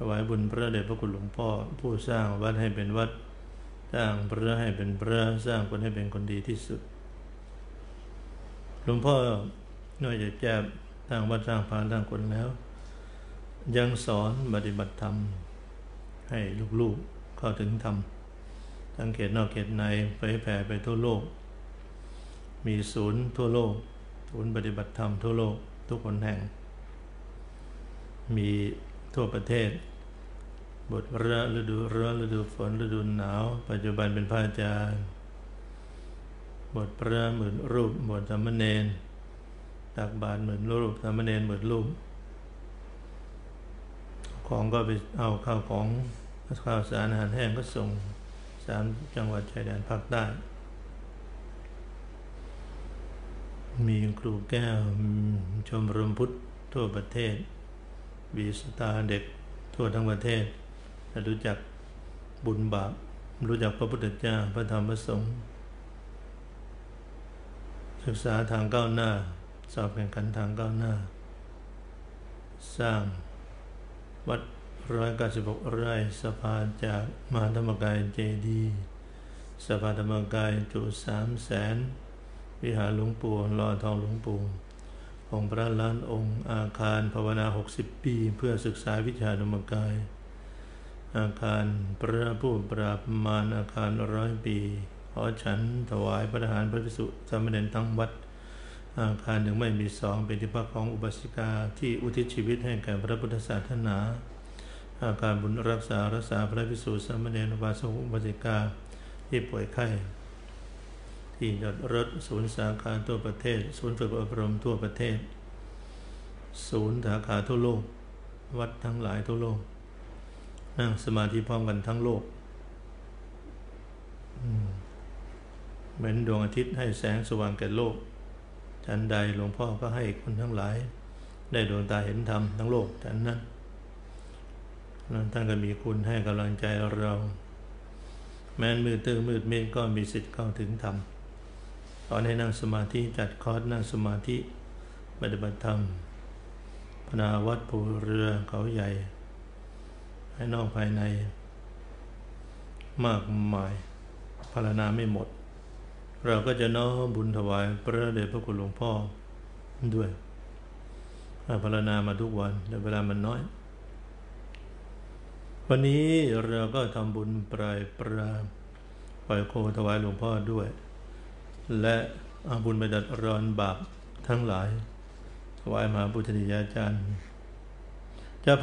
ถวายบุญพระเดชพระคุณหลวงพ่อ ผู้สร้างวัดให้เป็นวัด สร้างพระให้เป็นพระสร้างคนให้เป็นคนดีที่สุด หลวงพ่อนอกจากจะสร้างวัดสร้างพระสร้างคนแล้ว ยังสอนปฏิบัติธรรม ให้ลูกๆเข้าถึงธรรมทั้งเขตนอกเขตในไปแผ่ไปทั่วโลก มีศูนย์ทั่วโลก ศูนย์ปฏิบัติธรรมทั่วโลกทุกคนแห่ง มี ทั่วประเทศ บทเรือฤดูเรือฤดูฝนฤดูหนาว ปัจจุบันเป็นพระอาจารย์ บทพระหมื่นรูป บทธรรมเนนตักบาทหมื่นรูปธรรมเนนหมื่นรูป ของก็ไปเอาข้าวของข้าวสารอาหารแห้งก็ส่งสามจังหวัดชายแดนภาคใต้มีครูแก้วชมรมพุทธทั่วประเทศ บีสตาเด็กทั่วทั้งประเทศรู้จักบุญบาป รู้จักพระพุทธเจ้าพระธรรมพระสงฆ์ศึกษาทางก้าวหน้า สอบแข่งขันทางก้าวหน้า สร้างวัดร้อยเก้าสิบหกไร่สะพาจากมหาธรรมกายเจดีสะพาธรรมกายจุสามแสน วิหารหลวงปู่รอทองหลวงปู่ องค์พระล้านองค์ อาคารภาวนา 60 ปี เพื่อศึกษาวิชาธรรมกาย อาคารพระผู้ปราบมารอาคารร้อยปี ขอฉันถวายพระทหารพระภิกษุสามเณรทั้งวัด อาคารหนึ่งไม่มีสองเป็นที่พักของอุบาสิกาที่อุทิศชีวิตให้แก่พระพุทธศาสนา อาการบุญรักษารักษาพระภิกษุสามเณรอุบาสกอุบาสิกาที่ป่วยไข้ ที่จอดรถศูนย์สาขาทั่วประเทศ ศูนย์ฝึกอบรมทั่วประเทศ ศูนย์สาขาทั่วโลก วัดทั้งหลายทั่วโลก นั่งสมาธิพร้อมกันทั้งโลกเหมือนดวงอาทิตย์ให้แสงสว่างแก่โลกฉันใดหลวงพ่อก็ให้คนทั้งหลาย ได้ดวงตาเห็นธรรมทั้งโลกฉันนั้นท่านก็มีคุณให้กำลังใจเรา แม้นมืดตื้อมืดเมฆก็มีสิทธิ์เข้าถึงธรรม ตอนให้นั่งสมาธิจัดคอร์สนั่งสมาธิปฏิบัติธรรมพนาวัดภูเรือเขาใหญ่ ให้นอกภายใน มากมายพารณาไม่หมด เราก็จะน้อมบุญถวายพระเดชพระคุณหลวงพ่อด้วยพารณามาทุกวันแต่เวลามันน้อย วันนี้เราก็ทำบุญปลายปราปล่อยโคถวายหลวงพ่อด้วย และอาบุญไปดัดรอนบาปทั้งหลายถวายมหาบุตริยาจารย์